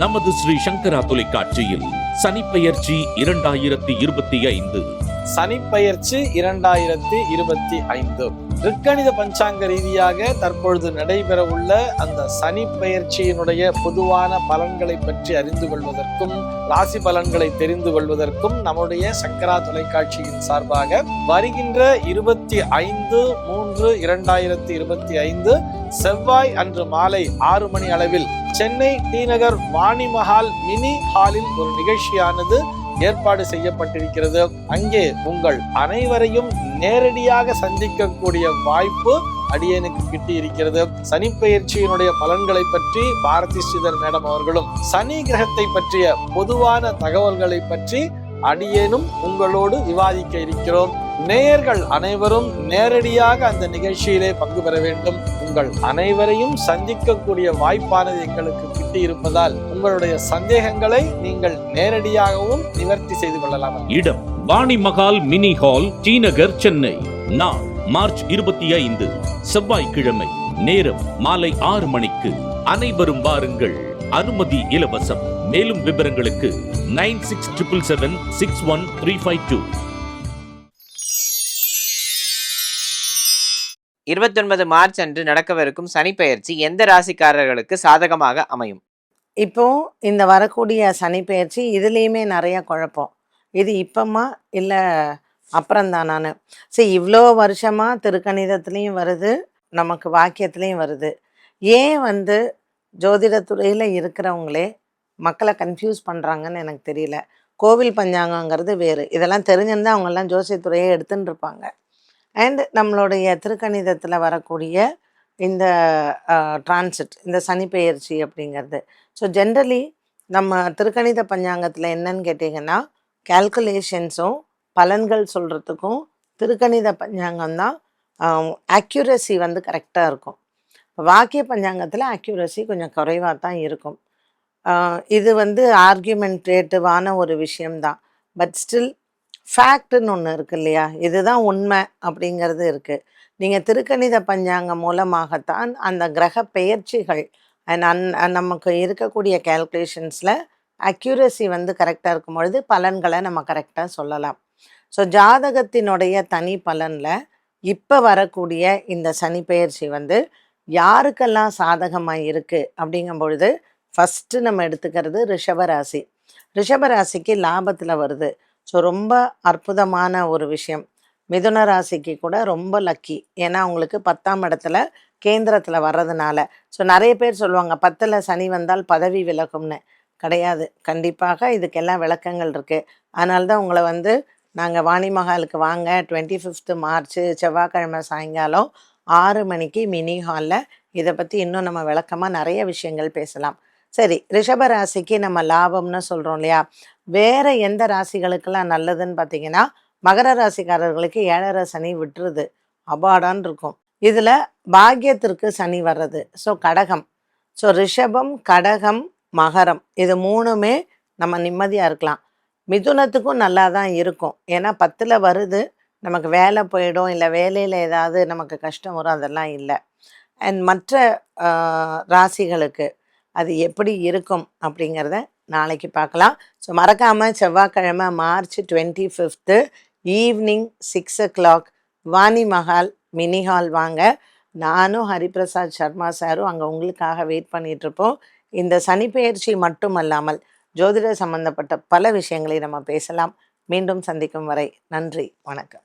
நமது ஸ்ரீ சங்கரா தொலைக்காட்சியில் சனிப்பெயர்ச்சி இரண்டாயிரத்தி இருபத்தி ஐந்து. சனிப்பெயர்ச்சி இரண்டாயிரத்தி இருபத்தி ஐந்து. ரிக்கணித பஞ்சாங்க ரீதியாக தற்பொழுது நடைபெற உள்ள அந்த சனி பெயர்ச்சியினுடைய பொதுவான பலன்களை பற்றி அறிந்து கொள்வதற்கும் ராசி பலன்களை தெரிந்து கொள்வதற்கும் நம்முடைய சங்கரா தொலைக்காட்சியின் சார்பாக வருகின்ற இருபத்தி ஐந்து மூன்று இரண்டாயிரத்தி இருபத்தி ஐந்து செவ்வாய் அன்று மாலை ஆறு மணி அளவில் சென்னை டி நகர் வாணிமஹால் மினி ஹாலில் ஒரு நிகழ்ச்சியானது ஏற்பாடு செய்யப்பட்டிருக்கிறது. அங்கே உங்கள் அனைவரையும் நேரடியாக சந்திக்கக்கூடிய வாய்ப்பு அடியனுக்கு கிட்டி இருக்கிறது சனி பெயர்ச்சியினுடைய பலன்களை பற்றி பாரதி ஸ்ரீதர் மேடம் அவர்களும் சனி கிரகத்தை பற்றிய பொதுவான தகவல்களை பற்றி அடியேனும் உங்களோடு விவாதிக்க இருக்கிறோம். நேயர்கள் அனைவரும் நேரடியாக அந்த நிகழ்ச்சியிலே பங்கு பெற வேண்டும். உங்கள் அனைவரையும் சந்திக்கக்கூடிய வாய்ப்பானது எங்களுக்கு கிட்டி இருப்பதால் உங்களுடைய சந்தேகங்களை நீங்கள் நேரடியாகவும் நிவர்த்தி செய்து கொள்ளலாம். இடம் Vani Mahal mini hall T Nagar Chennai. நான் மார்ச் இருபத்தி ஐந்து செவ்வாய்க்கிழமை. நேரம் மாலை ஆறு மணிக்கு. அனைவரும் வாருங்கள். அனுமதி இலவசம். மேலும் விவரங்களுக்கு nine six triple seven six one three five two. இருபத்தொன்பது மார்ச் அன்று நடக்கவிருக்கும் சனிப்பெயர்ச்சி எந்த ராசிக்காரர்களுக்கு சாதகமாக அமையும்? இப்போ இந்த வரக்கூடிய சனிப்பெயர்ச்சி இதுலேயுமே நிறைய குழப்பம். இது இப்பமா இல்லை அப்புறம்தானான்னு சரி இவ்வளோ வருஷமாக திருக்கணிதத்துலேயும் வருது நமக்கு வாக்கியத்துலேயும் வருது. ஏன் வந்து ஜோதிடத்துறையில் இருக்கிறவங்களே மக்களை கன்ஃபியூஸ் பண்ணுறாங்கன்னு எனக்கு தெரியல. கோவில் பஞ்சாங்கங்கிறது வேறு. இதெல்லாம் தெரிஞ்சிருந்தால் அவங்கெல்லாம் ஜோசியத்துறையே எடுத்துன்னு இருப்பாங்க அண்ட் நம்மளுடைய திருக்கணிதத்தில் வரக்கூடிய இந்த டிரான்சிட் இந்த சனி பெயர்ச்சி அப்படிங்கிறது. ஸோ ஜென்ரலி நம்ம திருக்கணித பஞ்சாங்கத்தில் என்னன்னு கேட்டிங்கன்னா கேல்குலேஷன்ஸும் பலன்கள் சொல்கிறதுக்கும் திருக்கணித பஞ்சாங்கம் தான் வந்து கரெக்டாக இருக்கும். வாக்கிய பஞ்சாங்கத்தில் ஆக்யூரசி கொஞ்சம் குறைவாக தான் இருக்கும். இது வந்து ஆர்கியூமெண்டேட்டிவான ஒரு விஷயம்தான். பட் ஸ்டில் ஃபேக்ட்னு ஒன்று இருக்கு இல்லையா? இதுதான் உண்மை அப்படிங்கிறது இருக்குது நீங்கள் திருக்கணித பஞ்சாங்கம் மூலமாகத்தான் அந்த கிரக பெயர்ச்சிகள் and அந் நமக்கு இருக்கக்கூடிய கேல்குலேஷன்ஸில் அக்யூரசி வந்து கரெக்டாக இருக்கும் பொழுது பலன்களை நம்ம கரெக்டாக சொல்லலாம். ஸோ ஜாதகத்தினுடைய தனி பலனில் இப்போ வரக்கூடிய இந்த சனி பெயர்ச்சி வந்து யாருக்கெல்லாம் சாதகமாக இருக்குது அப்படிங்கும் பொழுது ஃபஸ்ட்டு நம்ம எடுத்துக்கிறது ரிஷபராசி ரிஷபராசிக்கு லாபத்தில் வருது. ஸோ ரொம்ப அற்புதமான ஒரு விஷயம். மிதுன ராசிக்கு கூட ரொம்ப லக்கி ஏன்னா அவங்களுக்கு பத்தாம் இடத்துல கேந்திரத்தில் வர்றதுனால. ஸோ நிறைய பேர் சொல்லுவாங்க பத்தில் சனி வந்தால் பதவி விலகும்னு. கிடையாது. கண்டிப்பாக இதுக்கெல்லாம் விளக்கங்கள் இருக்குது அதனால்தான் உங்களை வந்து நாங்கள் வாணிமகாலுக்கு வாங்க டுவெண்ட்டி ஃபிஃப்த்து மார்ச் செவ்வாய்க்கிழமை சாயங்காலம் ஆறு மணிக்கு மினி ஹாலில் இதை பற்றி இன்னும் நம்ம விளக்கமாக நிறைய விஷயங்கள் பேசலாம். சரி ரிஷப ராசிக்கு நம்ம லாபம்னு சொல்கிறோம் இல்லையா? வேற எந்த ராசிகளுக்கெல்லாம் நல்லதுன்னு பார்த்தீங்கன்னா மகர ராசிக்காரர்களுக்கு ஏழரை சனி விட்டுருது. அபாடான் இருக்கும். இதில் பாக்கியத்திற்கு சனி வர்றது. ஸோ கடகம். ஸோ ரிஷபம் கடகம் மகரம். இது மூணுமே நம்ம நிம்மதியாக இருக்கலாம். மிதுனத்துக்கும் நல்லா தான் இருக்கும். ஏன்னா பத்தில் வருது. நமக்கு வேலை போயிடும். இல்லை வேலையில் ஏதாவது நமக்கு கஷ்டம் வரும். அதெல்லாம் இல்லை. அண்ட் மற்ற ராசிகளுக்கு அது எப்படி இருக்கும் அப்படிங்கிறத நாளைக்கு பார்க்கலாம். ஸோ மறக்காமல் செவ்வாய்க்கிழமை March twenty fifth evening six o'clock Vani Mahal mini hall வாங்க. நானும் ஹரிபிரசாத் சர்மா சாரும் அங்கே உங்களுக்காக வெயிட் பண்ணிகிட்ருப்போம் இருப்போம். இந்த சனிப்பெயர்ச்சி மட்டுமல்லாமல் ஜோதிட சம்பந்தப்பட்ட பல விஷயங்களை நம்ம பேசலாம். மீண்டும் சந்திக்கும் வரை நன்றி வணக்கம்.